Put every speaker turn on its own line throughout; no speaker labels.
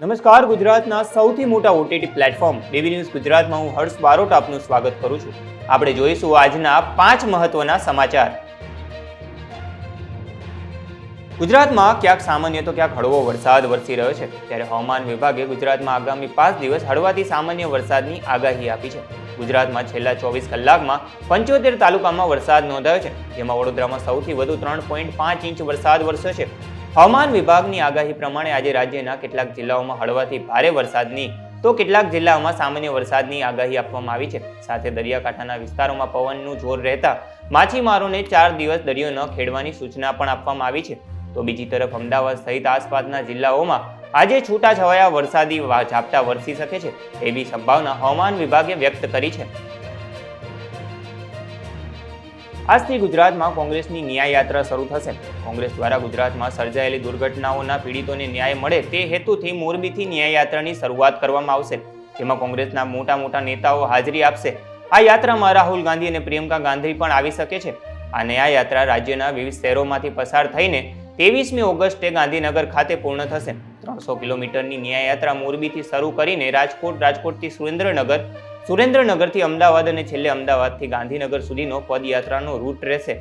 નમસ્કાર, ગુજરાતના સૌથી મોટા ઓટીટી પ્લેટફોર્મ બેબી ન્યૂઝ ગુજરાતમાં હું હર્ષ બારોટ આપનું સ્વાગત કરું છું. આપણે જોઈશું આજના પાંચ મહત્વના સમાચાર. ગુજરાતમાં ક્યાંક સામાન્ય તો ક્યાંક હળવો વરસાદ વરસી રહ્યો છે. ત્યારે હવામાન વિભાગે ગુજરાતમાં આગામી પાંચ દિવસ હળવાથી સામાન્ય વરસાદની આગાહી આપી છે. ગુજરાતમાં છેલ્લા ચોવીસ કલાકમાં પંચોતેર તાલુકામાં વરસાદ નોંધાયો છે, જેમાં વડોદરામાં સૌથી વધુ ત્રણ પોઈન્ટ પાંચ ઇંચ વરસાદ વરસ્યો છે. હવામાન વિભાગની આગાહી પ્રમાણે આજે રાજ્યના કેટલાક જિલ્લાઓમાં હળવાથી ભારે વરસાદની તો કેટલાક જિલ્લાઓમાં સામાન્ય વરસાદની આગાહી આપવામાં આવી છે. સાથે દરિયાકાંઠાના વિસ્તારોમાં પવનનું જોર રહેતા માછીમારોને ચાર દિવસ દરિયો ન ખેડવાની સૂચના પણ આપવામાં આવી છે. તો બીજી તરફ અમદાવાદ સહિત આસપાસના જિલ્લાઓમાં આજે છૂટાછવાયા વરસાદી ઝાપટા વરસી શકે છે, એવી સંભાવના હવામાન વિભાગે વ્યક્ત કરી છે. આજથી ગુજરાતમાં કોંગ્રેસની ન્યાય યાત્રા શરૂ થશે. કોંગ્રેસ દ્વારા ગુજરાતમાં સર્જાયેલી દુર્ઘટનાઓના પીડિતોને ન્યાય મળે તે હેતુથી મોરબીથી ન્યાય યાત્રાની શરૂઆત કરવામાં આવશે. જેમાં કોંગ્રેસના મોટા મોટા નેતાઓ હાજરી આપશે. આ યાત્રામાં રાહુલ ગાંધી અને પ્રિયંકા ગાંધી પણ આવી શકે છે. આ ન્યાય યાત્રા રાજ્યના વિવિધ શહેરોમાંથી પસાર થઈને ત્રેવીસમી ઓગસ્ટે ગાંધીનગર ખાતે પૂર્ણ થશે. ત્રણસો કિલોમીટરની ન્યાય યાત્રા મોરબીથી શરૂ કરીને રાજકોટ, રાજકોટથી સુરેન્દ્રનગર સુરેન્દ્રનગરથી અમદાવાદ અને છેલ્લે અમદાવાદથી ગાંધીનગર સુધીનો પદયાત્રાનો રૂટ રહેશે.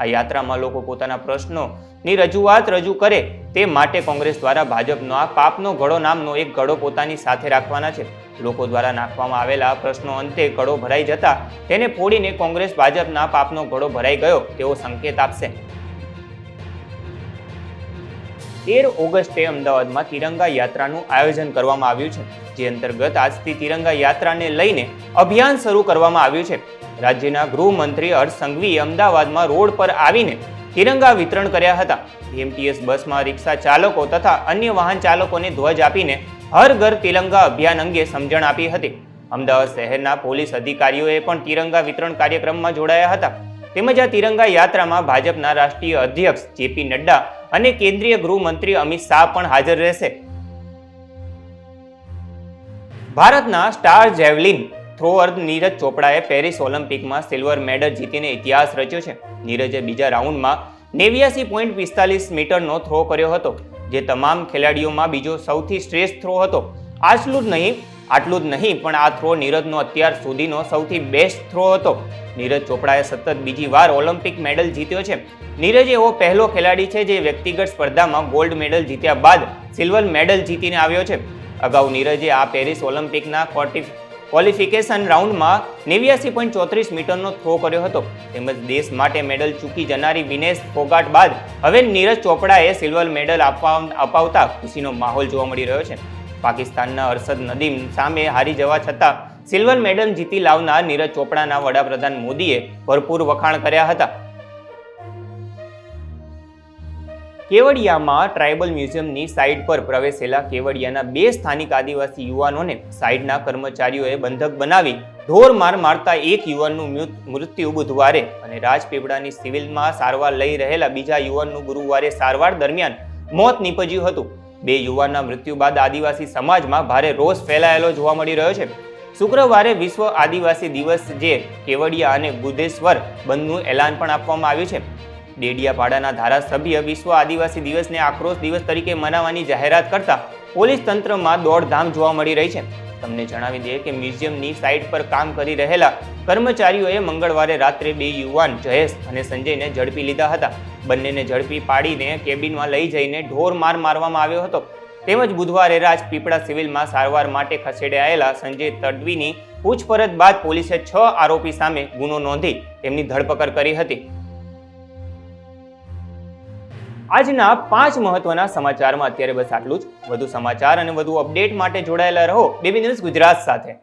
આ યાત્રામાં લોકો પોતાના પ્રશ્નોની રજૂઆત રજૂ કરે તે માટે કોંગ્રેસ દ્વારા ભાજપનો આ પાપનો ઘડો નામનો એક ઘડો પોતાની સાથે રાખવાના છે. લોકો દ્વારા નાખવામાં આવેલા પ્રશ્નો અંતે ઘડો ભરાઈ જતા તેને ફોડીને કોંગ્રેસ ભાજપના પાપનો ઘડો ભરાઈ ગયો તેવો સંકેત આપશે. તેર ઓગસ્ટે અમદાવાદમાં તિરંગા યાત્રાનું આયોજન કરવામાં આવ્યું છે, જે અંતર્ગત આજથી તિરંગા યાત્રાને લઈને અભિયાન શરૂ કરવામાં આવ્યું છે. રાજ્યના ગૃહમંત્રી હર્ષ સંઘવીએ અમદાવાદમાં રોડ પર આવીને તિરંગા વિતરણ કર્યા હતા. એમટીએસ બસમાં રિક્ષા ચાલકો તથા અન્ય વાહન ચાલકોને ધ્વજ આપીને હર ઘર તિરંગા અભિયાન અંગે સમજણ આપી હતી. અમદાવાદ શહેરના પોલીસ અધિકારીઓએ પણ તિરંગા વિતરણ કાર્યક્રમમાં જોડાયા હતા. તેમજ આ તિરંગા યાત્રામાં ભાજપના રાષ્ટ્રીય અધ્યક્ષ જેપી નડ્ડા અને કેન્દ્રીય ગૃહમંત્રી અમિત શાહ પણ હાજર રહેશે. ભારતના સ્ટાર જેવલિન થ્રોઅર નીરજ ચોપડાએ પેરિસ ઓલિમ્પિકમાં સિલ્વર મેડલ જીતીને ઇતિહાસ રચ્યો છે. નીરજે બીજા રાઉન્ડમાં નેવ્યાસી પોઈન્ટ પિસ્તાલીસ મીટરનો થ્રો કર્યો હતો, જે તમામ ખેલાડીઓમાં બીજો સૌથી શ્રેષ્ઠ થ્રો હતો. આટલું જ નહીં આટલું જ નહીં, પણ આ થ્રો નીરજનો અત્યાર સુધીનો સૌથી બેસ્ટ થ્રો હતો. નીરજ ચોપડાએ સતત બીજી વાર ઓલિમ્પિક મેડલ જીત્યો છે. નીરજ એવો પહેલો ખેલાડી છે જે વ્યક્તિગત સ્પર્ધામાં ગોલ્ડ મેડલ જીત્યા બાદ સિલ્વર મેડલ જીતીને આવ્યો છે. અગાઉ નીરજે આ પેરિસ ઓલિમ્પિકના ક્વોલિફિકેશન રાઉન્ડમાં નેવ્યાસી પોઈન્ટ ચોત્રીસ મીટરનો થ્રો કર્યો હતો. તેમજ દેશ માટે મેડલ ચૂકી જનારી વિનેશ ફોગાટ બાદ હવે નીરજ ચોપડાએ સિલ્વર મેડલ આપવા, અપાવતા ખુશીનો માહોલ જોવા મળી રહ્યો છે. પાકિસ્તાનના અરશદ નદીમ સામે હારી જવા છતાં સિલ્વર મેડલ જીતી લાવનાર નીરજ ચોપડાના વડાપ્રધાન મોદીએ ભરપૂર વખાણ કર્યા હતા. કેવડિયામાં ટ્રાઇબલ મ્યુઝિયમની સાઇટ પર પ્રવેશેલા કેવડિયાના બે સ્થાનિક આદિવાસી યુવાનોને સાઇટના કર્મચારીઓએ બંધક બનાવી ઢોર માર મારતા એક યુવાનનું મૃત્યુ બુધવારે અને રાજપીપળાની સિવિલમાં સારવાર લઈ રહેલા બીજા યુવાનનું ગુરુવારે સારવાર દરમિયાન મોત નીપજ્યું હતું. બે યુવાનના મૃત્યુ બાદ આદિવાસી સમાજમાં ભારે રોષ ફેલાયેલો જોવા મળી રહ્યો છે. શુક્રવારે વિશ્વ આદિવાસી દિવસ જે કેવડિયા અને બુધેશ્વર બંધનું એલાન પણ આપવામાં આવ્યું છે. ડેડિયાપાડાના ધારાસભ્ય વિશ્વ આદિવાસી દિવસને આક્રોશ દિવસ તરીકે મનાવવાની જાહેરાત કરતા પોલીસ તંત્રમાં દોડધામ જોવા મળી રહી છે. તમને જણાવી દઈએ કે મ્યુઝિયમની સાઇટ પર કામ કરી રહેલા કર્મચારીઓએ મંગળવારે રાત્રે બે યુવાન જયેશ અને સંજયને ઝડપી લીધા હતા. બંનેને ઝડપી પાડીને કેબિનમાં લઈ જઈને ઢોર માર મારવામાં આવ્યો હતો. તેમજ બુધવારે રાજપીપળા સિવિલમાં સારવાર માટે ખસેડાયેલા સંજય તડવીની પૂછપરછ બાદ પોલીસે છ આરોપી સામે ગુનો નોંધી તેમની ધરપકડ કરી હતી. આજના પાંચ મહત્વના સમાચારમાં અત્યારે બસ આટલું જ. વધુ સમાચાર અને વધુ અપડેટ માટે જોડાયેલા રહો બેબી ન્યૂઝ ગુજરાત સાથે.